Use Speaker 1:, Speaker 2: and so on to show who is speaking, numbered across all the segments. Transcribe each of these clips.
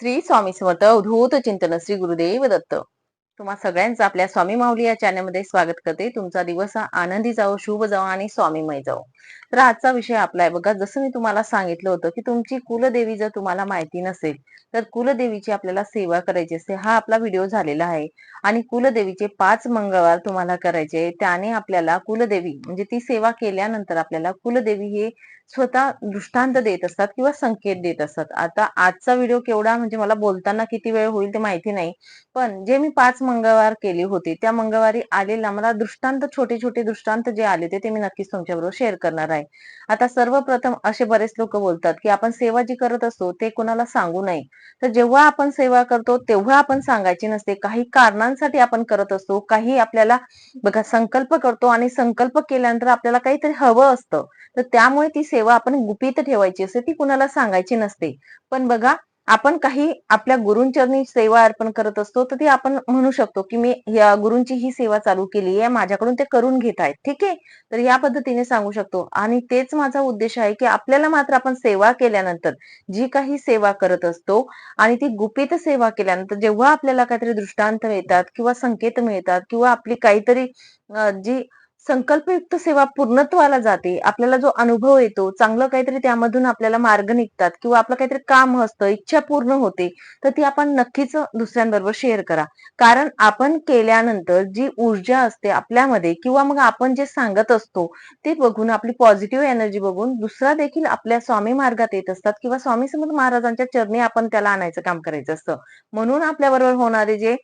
Speaker 1: श्री स्वामी समर्थ अवधूत चिंतन श्री गुरुदेव दत्त. तुम्हा सगळ्यांचं आपल्या स्वामी माऊली या चॅनलमध्ये स्वागत करते. तुमचा दिवस हा आनंदी जाओ शुभ जाओ आणि स्वामीमय जाओ तर आजचा विषय आपला आहे बघा जसं मी तुम्हाला सांगितलं होतं की तुमची कुलदेवी जर तुम्हाला माहिती नसेल तर कुलदेवीची आपल्याला सेवा करायची असते. हा आपला व्हिडिओ झालेला आहे. आणि कुलदेवीचे पाच मंगळवार तुम्हाला करायचे त्याने आपल्याला कुलदेवी म्हणजे ती सेवा केल्यानंतर आपल्याला कुलदेवी हे स्वतः दृष्टांत देत असतात किंवा संकेत देत असतात. आता आजचा व्हिडिओ केवढा म्हणजे मला बोलताना किती वेळ होईल ते माहिती नाही. पण जे मी पाच मंगळवार केली होती त्या मंगळवारी आलेला मला दृष्टांत छोटे छोटे दृष्टांत जे आले ते ते मी नक्कीच तुमच्याबरोबर शेअर करणार आहे. आता सर्वप्रथम असे बरेच लोक बोलतात की आपण सेवा जी करत असतो ते कोणाला सांगू नये. तर जेव्हा आपण सेवा करतो तेव्हा आपण सांगायची नसते. काही कारणांसाठी आपण करत असतो काही आपल्याला बघा संकल्प करतो आणि संकल्प केल्यानंतर आपल्याला काहीतरी हवं असतं. तर त्यामुळे ती सेवा आपण गुपित ठेवायची असते ती कुणाला सांगायची नसते. पण बघा आपण काही आपल्या गुरुंचरणी सेवा अर्पण करत असतो तर ती आपण म्हणू शकतो की मी या गुरुंची ही सेवा चालू केली आहे माझ्याकडून ते करून घेत आहेत. ठीक आहे? तर या पद्धतीने सांगू शकतो. आणि तेच माझा उद्देश आहे की आपल्याला मात्र आपण सेवा केल्यानंतर जी काही सेवा करत असतो आणि ती गुपित सेवा केल्यानंतर जेव्हा आपल्याला काहीतरी दृष्टांत मिळतात किंवा संकेत मिळतात किंवा आपली काहीतरी जी संकल्पयुक्त सेवा पूर्णत्वाला जाते. आपल्याला जो अनुभव येतो चांगलं काहीतरी त्यामधून आपल्याला मार्ग निघतात किंवा आपलं काहीतरी काम असतं इच्छा पूर्ण होते तर ती आपण नक्कीच दुसऱ्यांबरोबर शेअर करा. कारण आपण केल्यानंतर जी ऊर्जा असते आपल्यामध्ये किंवा मग आपण जे सांगत असतो ते बघून आपली पॉझिटिव्ह एनर्जी बघून दुसरा देखील आपल्या स्वामी मार्गात येत असतात किंवा स्वामी समर्थ महाराजांच्या चरणी आपण त्याला आणायचं काम करायचं असतं. म्हणून आपल्याबरोबर होणारे जे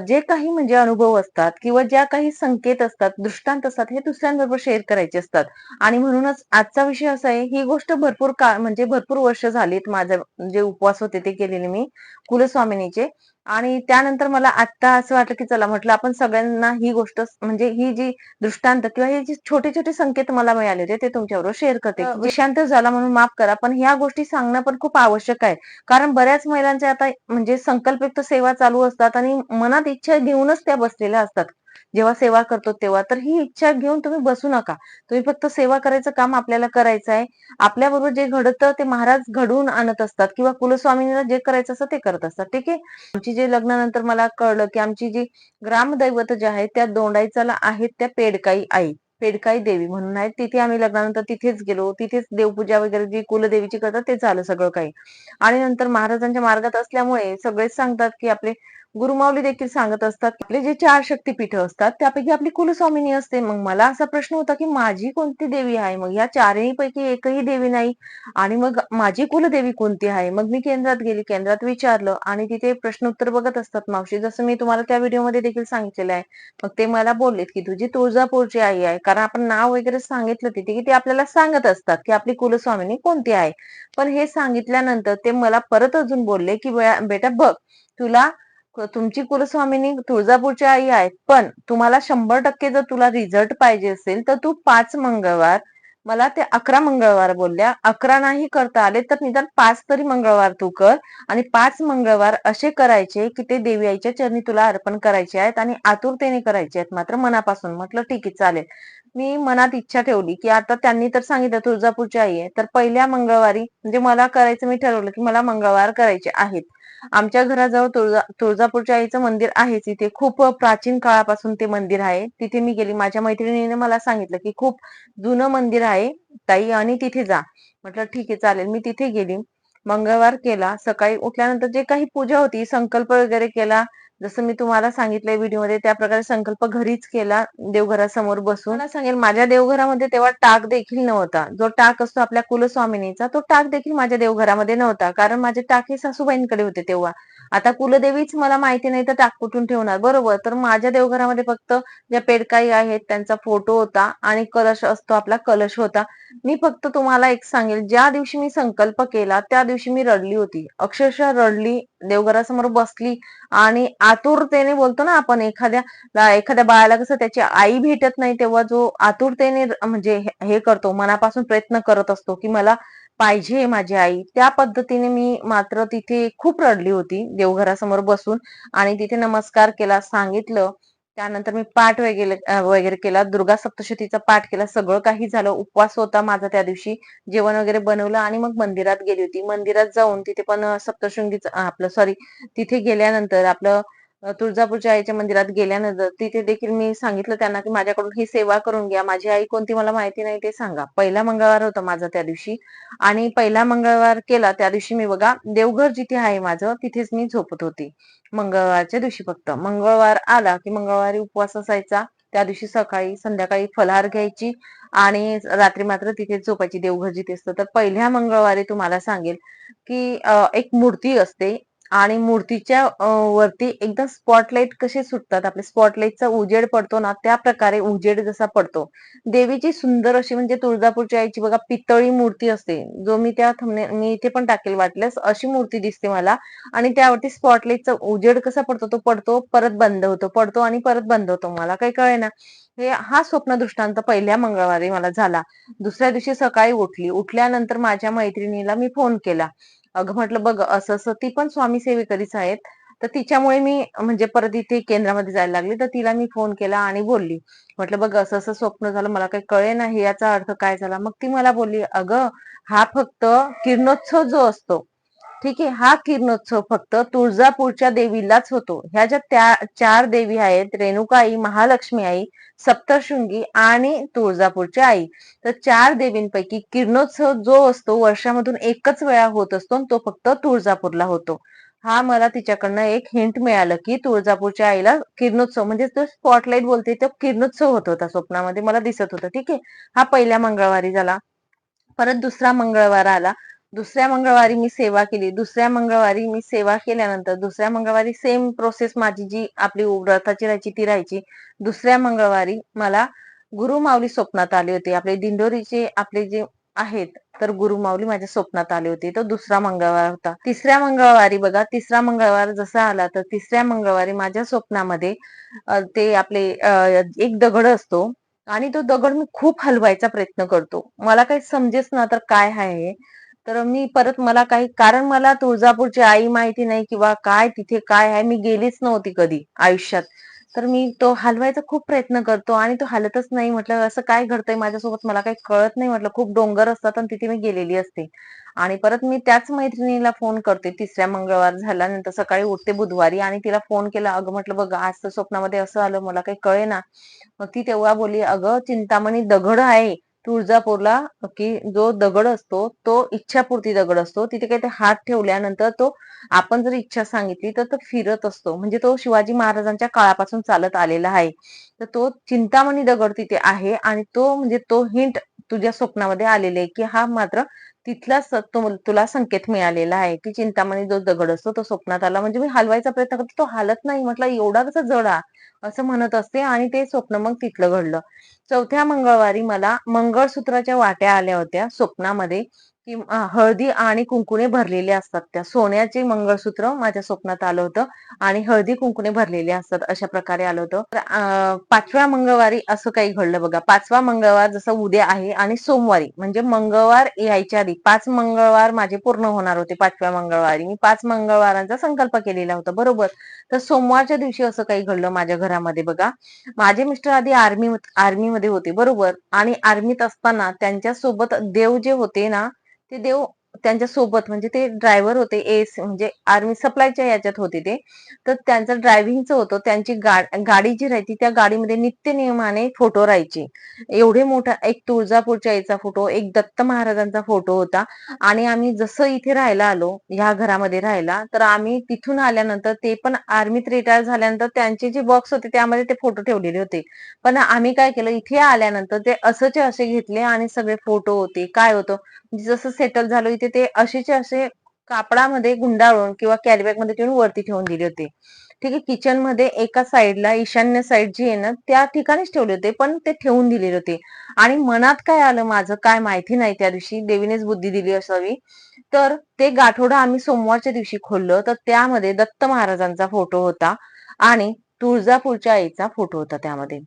Speaker 1: जे काही म्हणजे अनुभव असतात किंवा ज्या काही संकेत असतात दृष्टांत असतात हे दुसऱ्यांबरोबर शेअर करायचे असतात. आणि म्हणूनच आजचा विषय असा आहे ही गोष्ट भरपूर काळ म्हणजे भरपूर वर्ष झालीत माझे जे उपवास होते ते केलेले मी कुलस्वामिनीचे. आणि त्यानंतर मला आता असं वाटलं की चला म्हटलं आपण सगळ्यांना ही गोष्ट म्हणजे ही जी दृष्टांत किंवा हे जे छोटे छोटे संकेत मला मिळाले होते ते तुमच्याबरोबर शेअर करते. विषांतर झाला म्हणून माफ करा पण ह्या गोष्टी सांगणं पण खूप आवश्यक आहे. कारण बऱ्याच महिलांचे आता म्हणजे संकल्पयुक्त सेवा चालू असतात आणि मनात इच्छा घेऊनच त्या बसलेल्या असतात. जेव्हा सेवा करतो तेव्हा तर ही इच्छा घेऊन तुम्ही बसू नका. तुम्ही फक्त सेवा करायचं काम आपल्याला करायचं आहे. आपल्याबरोबर जे घडतं ते महाराज घडवून आणत असतात किंवा कुलस्वामींना जे करायचं असतं ते करत असतात. ठीक आहे? आमची जे लग्नानंतर मला कळलं की आमची जी ग्रामदैवत जे आहे त्या दोंडाईचाला आहेत त्या पेडकाई आई पेडकाई देवी म्हणून आहेत. तिथे आम्ही लग्नानंतर तिथेच गेलो. तिथेच देवपूजा वगैरे जी कुलदेवीची करतात ते झालं सगळं काही. आणि नंतर महाराजांच्या मार्गात असल्यामुळे सगळेच सांगतात की आपले गुरुमावली देखील सांगत असतात आपले जे चार शक्तीपीठ असतात त्यापैकी आपली कुलस्वामिनी असते. मग मला असा प्रश्न होता की माझी कोणती देवी आहे? मग या चारही पैकी एकही देवी नाही. आणि मग माझी कुलदेवी कोणती आहे? मग मी केंद्रात गेली केंद्रात विचारलं आणि तिथे प्रश्न उत्तर बघत असतात मावशी. जसं मी तुम्हाला त्या व्हिडिओमध्ये देखील सांगितलेलं आहे. मग ते मला बोललेत की तुझी तुळजापूरची आई आहे. कारण आपण नाव वगैरे सांगितलं तिथे की ते आपल्याला सांगत असतात की आपली कुलस्वामिनी कोणती आहे. पण हे सांगितल्यानंतर ते मला परत अजून बोलले की बेटा बघ तुला तुमची कुलस्वामिनी तुळजापूरची आई आहेत पण तुम्हाला शंभर टक्के जर तुला रिझल्ट पाहिजे असेल तर तू पाच मंगळवार मला ते अकरा मंगळवार बोलल्या. अकरा नाही करता आले तर निदान पाच तरी मंगळवार तू कर आणि पाच मंगळवार असे करायचे की ते देवी आईच्या चरणी तुला अर्पण करायचे आहेत आणि आतुरतेने करायचे आहेत. मात्र मनापासून म्हटलं ठीक आहे चालेल. मी मनात इच्छा ठेवली की आता त्यांनी तर सांगितलं तुळजापूरची आई आहे तर पहिल्या मंगळवारी म्हणजे मला करायचं मी ठरवलं की मला मंगळवार करायचे आहेत. आमच्या घराजवळ तुळजा तुळजापूरच्या आईचं मंदिर आहे तिथे. खूप प्राचीन काळापासून ते मंदिर आहे. तिथे मी गेली. माझ्या मैत्रिणीने मला सांगितलं की खूप जुनं मंदिर आहे ताई आणि तिथे जा. म्हटलं ठीक आहे चालेल. मी तिथे गेली. मंगळवार केला. सकाळी उठल्यानंतर जे काही पूजा होती संकल्प वगैरे केला जसं मी तुम्हाला सांगितलंय व्हिडिओमध्ये त्या प्रकारे संकल्प घरीच केला देवघरासमोर बसून. मला सांगेल माझ्या देवघरामध्ये तेव्हा टाक देखील नव्हता. जो टाक असतो आपल्या कुलस्वामिनीचा तो टाक देखील माझ्या देवघरामध्ये नव्हता. कारण माझे टाक हे सासूबाईंकडे होते तेव्हा. आता कुलदेवीच मला माहिती नाही तर टाक कुठून ठेवणार. बरोबर. तर माझ्या देवघरामध्ये फक्त ज्या पेडकाई आहेत त्यांचा फोटो होता आणि कलश असतो आपला कलश होता. मी फक्त तुम्हाला एक सांगेल ज्या दिवशी मी संकल्प केला त्या दिवशी मी रडली होती. अक्षरशः रडली देवघरासमोर बसली आणि आतुरतेने बोलतो ना आपण एखाद्या एखाद्या बाळाला कसं त्याची आई भेटत नाही तेव्हा जो आतुरतेने म्हणजे हे करतो मनापासून प्रयत्न करत असतो की मला पाहिजे माझी आई. त्या पद्धतीने मी मात्र तिथे खूप रडली होती देवघरासमोर बसून आणि तिथे नमस्कार केला सांगितलं. त्यानंतर मी पाठ वगैरे वगैरे केला. दुर्गा सप्तशतीचा पाठ केला. सगळं काही झालं. उपवास होता माझा त्या दिवशी. जेवण वगैरे बनवलं आणि मग मंदिरात गेली होती. मंदिरात जाऊन तिथे पण सप्तशृंगीच सप्तशृंगीचं आपलं सॉरी तिथे गेल्यानंतर आपलं तुळजापूरच्या आईच्या मंदिरात गेल्यानंतर तिथे देखील मी सांगितलं त्यांना की माझ्याकडून ही सेवा करून घ्या. माझी आई कोणती मला माहिती नाही ते सांगा. पहिला मंगळवार होता माझा त्या दिवशी आणि पहिला मंगळवार केला त्या दिवशी मी बघा देवघर जिथे आहे माझं तिथेच मी झोपत होती. मंगळवारच्या दिवशी फक्त. मंगळवार आला की मंगळवारी उपवास असायचा. त्या दिवशी सकाळी संध्याकाळी फलाहार घ्यायची आणि रात्री मात्र तिथे झोपायची. देवघर जिथे असतं. तर पहिल्या मंगळवारी तुम्हाला सांगेल की एक मूर्ती असते. आणि मूर्तीच्या वरती एकदम स्पॉटलाईट कसे सुटतात आपले स्पॉटलाईटचा उजेड पडतो ना त्या प्रकारे उजेड जसा पडतो. देवीची सुंदर अशी म्हणजे तुळजापूरच्या आईची बघा पितळी मूर्ती असते जो मी त्या थमने मी इथे पण टाकेल वाटल्यास अशी मूर्ती दिसते मला. आणि त्यावरती स्पॉटलाईटचा उजेड कसा पडतो तो पडतो परत बंद होतो पडतो आणि परत बंद होतो. मला काही कळेना. हे हा स्वप्न दृष्टांत पहिल्या मंगळवारी मला झाला. दुसऱ्या दिवशी सकाळी उठली. उठल्यानंतर माझ्या मैत्रिणीला मी फोन केला. अगं म्हटलं बघ असं असं ती पण स्वामी सेवेकरीच आहेत. तर तिच्यामुळे मी म्हणजे परत इथे केंद्रामध्ये जायला लागली. तर तिला मी फोन केला आणि बोलली. म्हटलं बघ असं असं स्वप्न झालं मला काही कळे नाही याचा अर्थ काय झाला? मग ती मला बोलली अगं हा फक्त किरणोत्सव जो असतो ठीक आहे हा किरणोत्सव फक्त तुळजापूरच्या देवीलाच होतो. ह्या ज्या त्या चार देवी आहेत रेणुका आई महालक्ष्मी आई सप्तशृंगी आणि तुळजापूरच्या आई. तर चार देवींपैकी किरणोत्सव जो असतो वर्षामधून एकच वेळा होत असतो तो फक्त तुळजापूरला होतो. हा मला तिच्याकडनं एक हिंट मिळालं की तुळजापूरच्या आईला किरणोत्सव म्हणजे तो स्पॉटलाईट बोलते तो किरणोत्सव होत होता स्वप्नामध्ये मला दिसत होतं. ठीक आहे हा पहिल्या मंगळवारी झाला. परत दुसरा मंगळवार आला. दुसऱ्या मंगळवारी मी सेवा केली. दुसऱ्या मंगळवारी मी सेवा केल्यानंतर दुसऱ्या मंगळवारी सेम प्रोसेस माझी जी आपली व्रताची राहायची ती राहायची. दुसऱ्या मंगळवारी मला गुरुमाऊली स्वप्नात आले होते. आपले दिंडोरीचे आपले जे आहेत तर गुरुमाऊली माझ्या स्वप्नात आले होते. तो दुसरा मंगळवार होता. तिसऱ्या मंगळवारी बघा तिसरा मंगळवार जसा आला तर तिसऱ्या मंगळवारी माझ्या स्वप्नामध्ये ते आपले एक दगड असतो आणि तो दगड मी खूप हलवायचा प्रयत्न करतो. मला काही समजेच ना तर काय आहे तर मी परत मला काही कारण मला तुळजापूरची आई माहिती नाही किंवा काय तिथे काय आहे मी गेलीच नव्हती कधी आयुष्यात. तर मी तो हलवायचा खूप प्रयत्न करतो आणि तो हलतच नाही म्हटलं असं काय घडतंय माझ्यासोबत मला काही कळत नाही म्हटलं खूप डोंगर असतात आणि तिथे मी गेलेली असते. आणि परत मी त्याच मैत्रिणीला फोन करते तिसऱ्या मंगळवार झाल्यानंतर सकाळी उठते बुधवारी आणि तिला फोन केला अगं म्हटलं बघ आज तर स्वप्नामध्ये असं आलं मला काही कळेना. मग ती तेव्हा बोलली अगं चिंतामणी दगड आहे तुळजापूरला की जो दगड असतो तो इच्छापूर्ती दगड असतो. तिथे काही ते हात ठेवल्यानंतर तो आपण जर इच्छा सांगितली तर तो फिरत असतो. म्हणजे तो शिवाजी महाराजांच्या काळापासून चालत आलेला आहे. तर तो चिंतामणी दगड तिथे आहे आणि तो म्हणजे तो हिंट तुझ्या स्वप्नामध्ये आलेले आहे की हा मात्र तिथला तुला संकेत मिळालेला आहे की चिंतामणी जो दगड असतो तो स्वप्नात आला. म्हणजे मी हलवायचा प्रयत्न करतो तो हालत नाही. म्हटलं एवढा कसा जडा असं म्हणत असते आणि ते स्वप्न मग तिथलं घडलं. चौथ्या मंगळवारी मला मंगळसूत्राच्या वाट्या आल्या होत्या स्वप्नामध्ये. की हळदी आणि कुंकुने भरलेले असतात. त्या सोन्याचे मंगळसूत्र माझ्या स्वप्नात आलं होतं आणि हळदी कुंकुने भरलेले असतात अशा प्रकारे आलं होतं. तर, पाचव्या मंगळवारी असं काही घडलं बघा. पाचवा मंगळवार जसं उद्या आहे आणि सोमवारी म्हणजे मंगळवार यायच्या आधी पाच मंगळवार माझे पूर्ण होणार होते पाचव्या मंगळवारी. मी पाच मंगळवारांचा संकल्प केलेला होता बरोबर? तर सोमवारच्या दिवशी असं काही घडलं माझ्या घरामध्ये बघा. माझे मिस्टर आधी आर्मी आर्मीमध्ये होते बरोबर? आणि आर्मीत असताना त्यांच्यासोबत देव जे होते ना ते देव त्यांच्यासोबत म्हणजे ते ड्रायव्हर होते एस म्हणजे आर्मी सप्लायच्या याच्यात होते ते. तर त्यांचं ड्रायव्हिंगचं होतं त्यांची गाडी जी राहायची त्या गाडीमध्ये नित्य नियमाने फोटो राहायचे. एवढे मोठा एक तुळजापूरच्या आईचा फोटो एक दत्त महाराजांचा फोटो होता. आणि आम्ही जसं इथे राहायला आलो ह्या घरामध्ये राहायला तर आम्ही तिथून आल्यानंतर ते पण आर्मीत रिटायर झाल्यानंतर त्यांचे जे बॉक्स होते त्यामध्ये ते फोटो ठेवलेले होते. पण आम्ही काय केलं इथे आल्यानंतर ते असंचे असे घेतले आणि सगळे फोटो होते काय होतं? जसं सेटल झालो इथे ते असेचे असे कापडामध्ये गुंडाळून किंवा कॅरीबॅगमध्ये ठेवून वरती ठेवून दिले होते. ठीक आहे किचनमध्ये एका साईडला ईशान्य साईड जी आहे ना त्या ठिकाणीच ठेवले होते पण ते ठेवून दिलेले होते. आणि मनात काय आलं माझं? काय माहिती नाही त्या दिवशी. देवीनेच बुद्धी दिली असावी. तर ते गाठोडा आम्ही सोमवारच्या दिवशी खोललं. तर त्यामध्ये दत्त महाराजांचा फोटो होता. आणि तुळजापूरच्या आईचा फोटो होता त्यामध्ये.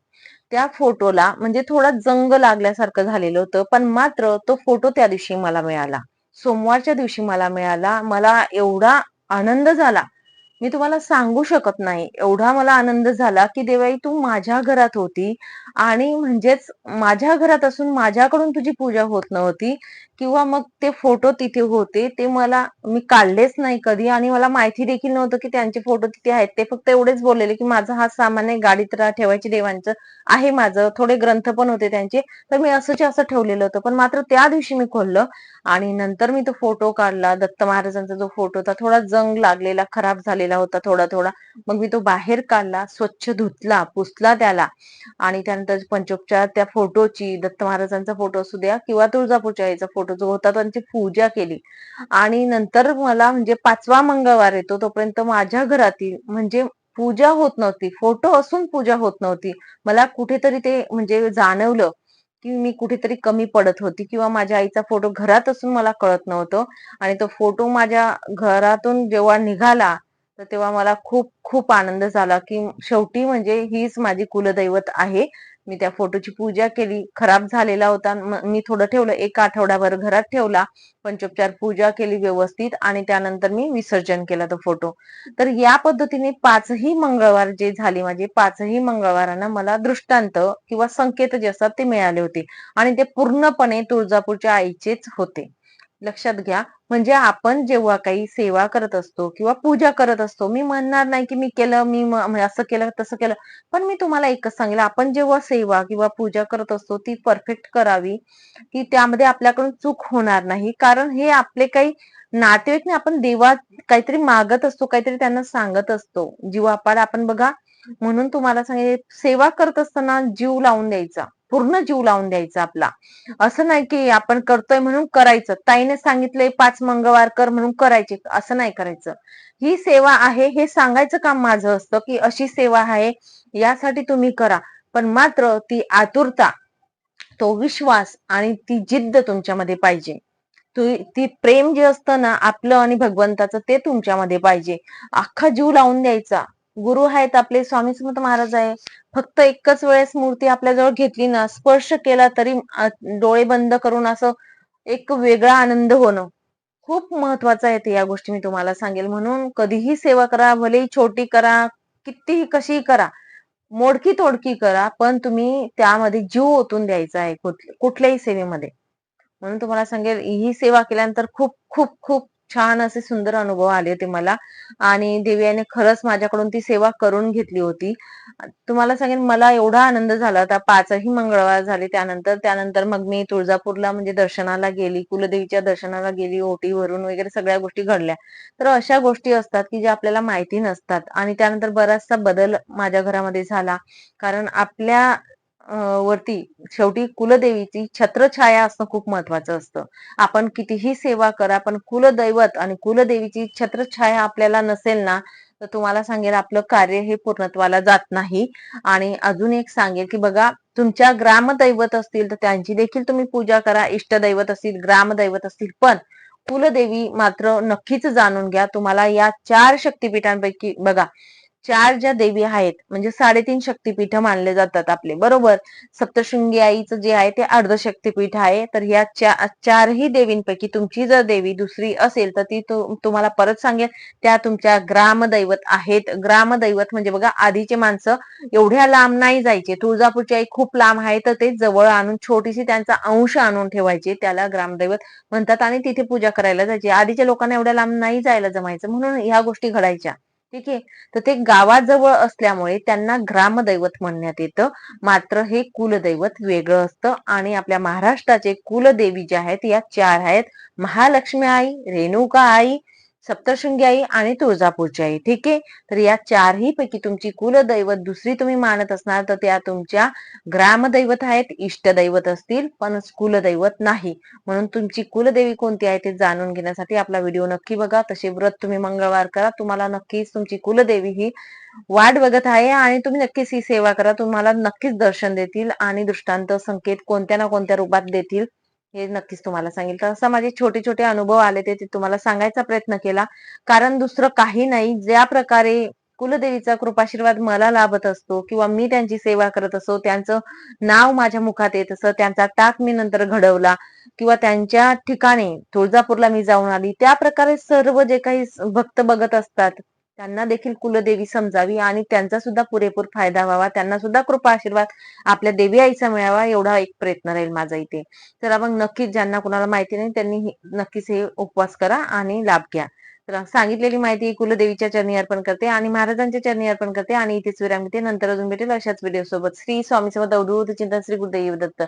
Speaker 1: त्या फोटोला म्हणजे थोडा जंग लागल्यासारखं झालेलं होतं पण मात्र तो फोटो त्या दिवशी मला मिळाला. सोमवारच्या दिवशी मला मिळाला मला एवढा आनंद झाला मी तुम्हाला सांगू शकत नाही. एवढा मला आनंद झाला की देवाई तू माझ्या घरात होती आणि म्हणजेच माझ्या घरात असून माझ्याकडून तुझी पूजा होत नव्हती किंवा मग ते फोटो तिथे होते ते मला मी काढलेच नाही कधी आणि मला माहिती देखील नव्हतं की त्यांचे फोटो तिथे आहेत. ते फक्त एवढेच बोललेले की माझं हा सामान्य गाडीत रा- ठेवायचे देवांचं आहे माझं थोडे ग्रंथ पण होते त्यांचे. तर मी असंच असं ठेवलेलं होतं. पण मात्र त्या दिवशी मी खोललं आणि नंतर मी तो फोटो काढला. दत्त महाराजांचा जो फोटो होता थोडा जंग लागलेला खराब झालेला. होता थोडा थोडा. मग मी तो बाहेर काढला स्वच्छ धुतला पुसला त्याला. आणि त्यानंतर पंचोपचार त्या फोटोची दत्त महाराजांचा फोटो असू द्या किंवा तुळजापूरच्या याचा फोटो जो होता त्यांची पूजा केली. आणि नंतर मला म्हणजे पाचवा मंगळवार येतो तोपर्यंत माझ्या घरातील म्हणजे पूजा होत नव्हती फोटो असून पूजा होत नव्हती. मला कुठेतरी ते म्हणजे जाणवलं की मी कुठेतरी कमी पडत होती किंवा माझ्या आईचा फोटो घरात असून मला कळत नव्हतं. आणि तो फोटो माझ्या घरातून जेव्हा निघाला तर तेव्हा मला खूप खूप आनंद झाला की शेवटी म्हणजे हीच माझी कुलदैवत आहे. मी त्या फोटोची पूजा केली. खराब झालेला होता. मी थोडं ठेवलं. एक आठवड्याभर घरात ठेवला. पंचोपचार पूजा केली व्यवस्थित आणि त्यानंतर मी विसर्जन केला तो फोटो. तर या पद्धतीने पाचही मंगळवार जे झाले माझे पाचही मंगळवारांना मला दृष्टांत किंवा संकेत जे असतात ते मिळाले होते. आणि ते पूर्णपणे तुळजापूरच्या आईचेच होते. लक्षात घ्या. म्हणजे आपण जेव्हा काही सेवा करत असतो किंवा पूजा करत असतो मी म्हणणार नाही की मी केलं मी म्हणजे असं केलं तसं केलं. पण मी तुम्हाला एकच सांगेल आपण जेव्हा सेवा किंवा पूजा करत असतो ती परफेक्ट करावी की त्यामध्ये आपल्याकडून चूक होणार नाही. कारण हे आपले काही नातेवाईक नाही आपण देवा काहीतरी मागत असतो काहीतरी त्यांना सांगत असतो. जीवापाड आपण बघा म्हणून तुम्हाला सांगेल सेवा करत असताना जीव लावून द्यायचा. पूर्ण जीव लावून द्यायचा आपला. असं नाही की आपण करतोय म्हणून करायचं. ताईने सांगितलंय पाच मंगळवार कर म्हणून करायचे. असं नाही करायचं. ही सेवा आहे हे सांगायचं काम माझं असतं की अशी सेवा आहे यासाठी तुम्ही करा. पण मात्र ती आतुरता तो विश्वास आणि ती जिद्द तुमच्यामध्ये पाहिजे. तु- ती प्रेम जे असतं ना आपलं आणि भगवंताचं ते तुमच्यामध्ये पाहिजे. अख्खा जीव लावून द्यायचा. गुरु आहेत आपले स्वामी समर्थ महाराज आहे. फक्त एकच वेळेस मूर्ती आपल्याजवळ घेतली ना स्पर्श केला तरी डोळे बंद करून असं एक वेगळा आनंद होणं. खूप महत्वाचं आहे ते या गोष्टी मी तुम्हाला सांगेल. म्हणून कधीही सेवा करा भलेही छोटी करा कितीही कशीही करा. मोडकी तोडकी करा पण तुम्ही त्यामध्ये जीव ओतून द्यायचा आहे कुठल्याही सेवेमध्ये. म्हणून तुम्हाला सांगेल ही सेवा केल्यानंतर खूप खूप खूप छान असे सुंदर अनुभव आले होते मला. आणि देवीने खरंच माझ्याकडून ती सेवा करून घेतली होती. तुम्हाला सांगेन मला एवढा आनंद झाला होता. पाचही मंगळवार झाले. त्यानंतर त्यानंतर मग मी तुळजापूरला म्हणजे दर्शनाला गेली. कुलदेवीच्या दर्शनाला गेली. ओटी भरून वगैरे सगळ्या गोष्टी घडल्या. तर अशा गोष्टी असतात की ज्या आपल्याला माहिती नसतात. आणि त्यानंतर बराचसा बदल माझ्या घरामध्ये झाला. कारण आपल्या वरती शेवटी कुलदेवीची छत्रछाया असणं खूप महत्वाचं असतं. आपण कितीही सेवा करा पण कुलदैवत आणि कुलदेवीची छत्रछाया आपल्याला नसेल ना तर तुम्हाला सांगेल आपलं कार्य हे पूर्णत्वाला जात नाही. आणि अजून एक सांगेल की बघा तुमच्या ग्रामदैवत असतील तर त्यांची देखील तुम्ही पूजा करा. इष्टदैवत असतील ग्रामदैवत असतील पण कुलदेवी मात्र नक्कीच जाणून घ्या. तुम्हाला या चार शक्तिपीठांपैकी बघा चार ज्या देवी आहेत म्हणजे साडेतीन शक्तिपीठ मानले जातात आपले बरोबर? सप्तशृंगी आईचं जे आहे ते अर्ध शक्तीपीठ आहे तर या चारही देवींपैकी तुमची जर देवी दुसरी असेल तर ती तुम्हाला परत सांगेल त्या तुमच्या ग्रामदैवत आहेत. ग्रामदैवत म्हणजे बघा आधीचे माणसं एवढ्या लांब नाही जायचे. तुळजापूरची आई खूप लांब आहे तर ते जवळ आणून छोटीशी त्यांचा अंश आणून ठेवायचे त्याला ग्रामदैवत म्हणतात आणि तिथे पूजा करायला जायचे. आधीच्या लोकांना एवढ्या लांब नाही जायला जमायचं म्हणून ह्या गोष्टी घडायच्या. ठीक आहे? तर ते गावाजवळ असल्यामुळे त्यांना ग्रामदैवत म्हणण्यात येतं. मात्र हे कुलदैवत वेगळं असतं आणि आपल्या महाराष्ट्राचे कुलदेवी जे आहेत या चार आहेत. महालक्ष्मी आई रेणुका आई सप्तशृंगी आई आणि तुळजापूरची आई. ठीक आहे? तर या चारही पैकी तुमची कुलदैवत दुसरी तुम्ही मानत असणार तर त्या तुमच्या ग्रामदैवत आहेत इष्टदैवत असतील पण कुलदैवत नाही. म्हणून तुमची कुलदेवी कोणती आहे ते जाणून घेण्यासाठी आपला व्हिडिओ नक्की बघा. तसे व्रत तुम्ही मंगळवार करा. तुम्हाला नक्कीच तुमची कुलदेवी ही वाट बघत आहे आणि तुम्ही नक्कीच ही सेवा करा. तुम्हाला नक्कीच दर्शन देतील आणि दृष्टांत संकेत कोणत्या ना कोणत्या रूपात देतील. हे नक्कीच तुम्हाला सांगेल. तर असं माझे छोटे छोटे अनुभव आले ते तुम्हाला सांगायचा प्रयत्न केला. कारण दुसरं काही नाही. ज्या प्रकारे कुलदेवीचा कृपाशीर्वाद मला लाभत असतो किंवा मी त्यांची सेवा करत असतो त्यांचं नाव माझ्या मुखात येत असं त्यांचा टाक मी नंतर घडवला किंवा त्यांच्या ठिकाणी तुळजापूरला मी जाऊन आली त्या प्रकारे सर्व जे काही भक्त बघत असतात त्यांना देखील कुलदेवी समजावी आणि त्यांचा सुद्धा पुरेपूर फायदा व्हावा. त्यांना सुद्धा कृपा आशीर्वाद आपल्या देवी आईचा मिळावा एवढा एक प्रयत्न राहील माझा इथे. तर मग नक्कीच ज्यांना कुणाला माहिती नाही त्यांनी नक्कीच हे उपवास करा आणि लाभ घ्या. तर सांगितलेली माहिती कुलदेवीच्या चरणी अर्पण करते आणि महाराजांच्या चरणी अर्पण करते आणि इथेच विराम घेते. नंतर अजून भेटेल अशाच व्हिडिओ सोबत. श्री स्वामी समर्थ अवधूत चिंतन श्री गुरुदेव दत्त.